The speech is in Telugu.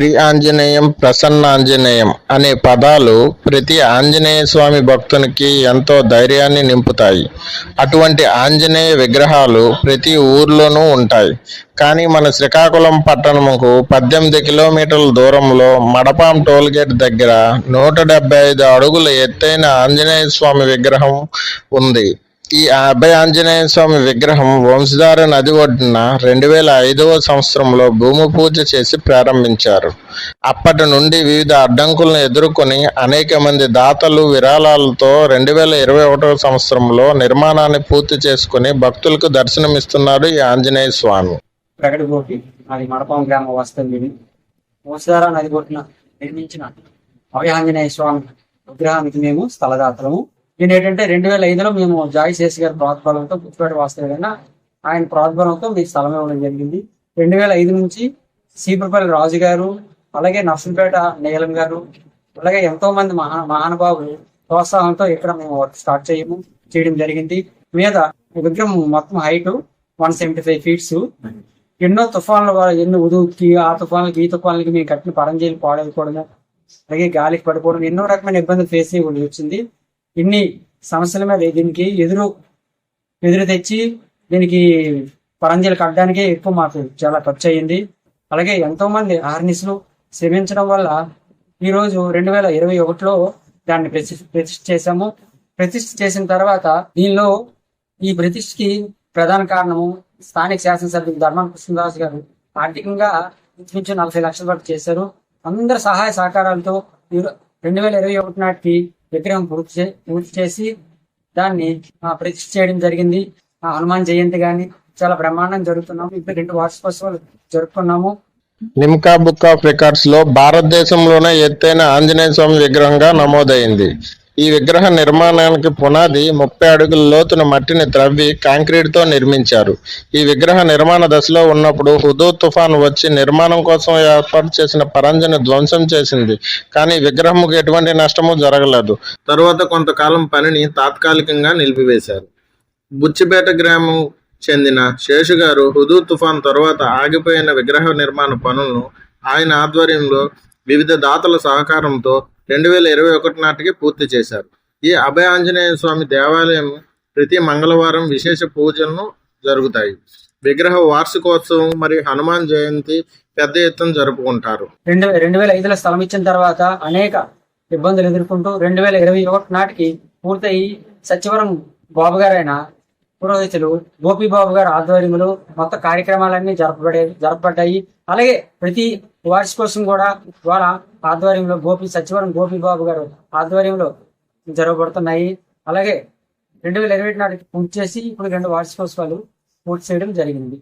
శ్రీ ఆంజనేయం ప్రసన్నాంజనేయం అనే పదాలు ప్రతి ఆంజనేయ స్వామి భక్తునికి ఎంతో ధైర్యాన్ని నింపుతాయి. అటువంటి ఆంజనేయ విగ్రహాలు ప్రతి ఊర్లోనూ ఉంటాయి. కానీ మన శ్రీకాకుళం పట్టణముకు పద్దెనిమిది కిలోమీటర్ల దూరంలో మడపాం టోల్గేట్ దగ్గర నూట డెబ్బై ఐదు అడుగుల ఎత్తైన ఆంజనేయ స్వామి విగ్రహం ఉంది. ఈ అభయ ఆంజనేయ స్వామి విగ్రహం వంశధార నది ఒడ్డున రెండు వేల ఐదవ సంవత్సరంలో భూమి పూజ చేసి ప్రారంభించారు. అప్పటి నుండి వివిధ అడ్డంకులను ఎదుర్కొని అనేక మంది దాతలు విరాళాలతో రెండు వేల ఇరవై ఒకటవ సంవత్సరంలో నిర్మాణాన్ని పూర్తి చేసుకుని భక్తులకు దర్శనమిస్తున్నారు ఈ ఆంజనేయ స్వామి. ప్రకటి అది గ్రామ వాస్తవ్యుని నది ఒడ్డున నిర్మించిన అభయాంజనేయ స్వామి విగ్రహానికి మేము స్థలదాతలము. ఈయన ఏంటంటే రెండు వేల ఐదులో మేము జాయ్ శేష్ గారి ప్రోద్బలంతో పుచ్చిపేట వాస్తవ్యుడైన ఆయన ప్రోద్బలంతో మీకు స్థలం ఇవ్వడం జరిగింది. రెండు వేల ఐదు నుంచి సీపురపల్లి రాజు గారు అలాగే నర్సంపేట నీలం గారు అలాగే ఎంతో మంది మహా మహానుభావులు ప్రోత్సాహంతో ఇక్కడ మేము వర్క్ స్టార్ట్ చేయము చేయడం జరిగింది. మీద విగ్రహం మొత్తం height one seventy five feets ఎన్నో తుఫాన్ల ఎన్నో ఉదుకి ఆ తుఫాన్లకి ఈ తుఫాన్లకి మేము కట్టిన పరంజీలు పాడైపోవడం అలాగే గాలికి పడిపోవడం ఎన్నో రకమైన ఇబ్బందులు ఫేస్ చేయవలసి వచ్చింది. ఇన్ని సమస్యల మీద దీనికి ఎదురు ఎదురు తెచ్చి దీనికి పరంజీలు కట్టడానికే ఎక్కువ మాకు చాలా ఖర్చు అయ్యింది అలాగే ఎంతో మంది ఆర్నిస్లు శ్రమించడం వల్ల ఈరోజు రెండు వేల ఇరవై ఒకటిలో దాన్ని ప్రతి ప్రతిష్ఠ చేశాము. ప్రతిష్ఠ చేసిన తర్వాత దీనిలో ఈ ప్రతిష్ఠకి ప్రధాన కారణము స్థానిక శాసనసభ్యులు ధర్మాన కృష్ణదాస్ గారు ఆర్థికంగా ఇంచుమించు నలభై లక్షల వరకు చేశారు. అందరి సహాయ సహకారాలతో రెండు వేల ఇరవై ఒకటి నాటికి విగ్రహం పూర్తి పూర్తి చేసి దాన్ని ప్రతిష్ఠ చేయడం జరిగింది. ఆ హనుమాన్ జయంతి గాని చాలా బ్రహ్మాండం జరుగుతున్నాము ఇప్పుడు రెండు వార్షికోత్సవాలు జరుపుకున్నాము. నిమ్కా బుక్ ఆఫ్ రికార్డ్స్లో భారతదేశంలోనే ఎత్తైన ఆంజనేయ స్వామి విగ్రహంగా నమోదైంది. ఈ విగ్రహ నిర్మాణానికి పునాది ముప్పై అడుగుల లోతున మట్టిని త్రవ్వి కాంక్రీట్తో నిర్మించారు. ఈ విగ్రహ నిర్మాణ దశలో ఉన్నప్పుడు హుదూ తుఫాన్ వచ్చి నిర్మాణం కోసం ఏర్పాటు చేసిన పరంజను ధ్వంసం చేసింది. కానీ విగ్రహంకు ఎటువంటి నష్టము జరగలేదు. తరువాత కొంతకాలం పనిని తాత్కాలికంగా నిలిపివేశారు. బుచ్చిపేట గ్రామం చెందిన శేషు గారు హుదూ తుఫాన్ తరువాత ఆగిపోయిన విగ్రహ నిర్మాణ పనులను ఆయన ఆధ్వర్యంలో వివిధ దాతల సహకారంతో రెండు వేల ఇరవై ఒకటి నాటికి పూర్తి చేశారు. ఈ అభయ ఆంజనేయ స్వామి దేవాలయం ప్రతి మంగళవారం విశేష పూజలను జరుగుతాయి. విగ్రహ వార్షికోత్సవం మరియు హనుమాన్ జయంతి పెద్ద ఎత్తున జరుపుకుంటారు. రెండు రెండు వేల ఐదులో స్థలం ఇచ్చిన తర్వాత అనేక ఇబ్బందులు ఎదుర్కొంటూ రెండు వేల ఇరవై ఒకటి నాటికి పూర్తయి సచివరం బాబు గారైన పురోహితులు గోపి బాబు గారు ఆధ్వర్యంలో మొత్తం కార్యక్రమాలన్నీ జరపబడే జరపబడ్డాయి. అలాగే ప్రతి వార్షికోత్సవం కూడా వాళ్ళ ఆధ్వర్యంలో గోపి సచివరం గోపి బాబు గారు ఆధ్వర్యంలో జరగబడుతున్నాయి. అలాగే రెండు వేల ఇరవై నాటికి పూర్తి చేసి ఇప్పుడు రెండు వార్షికోత్సవాలు పూర్తి చేయడం జరిగింది.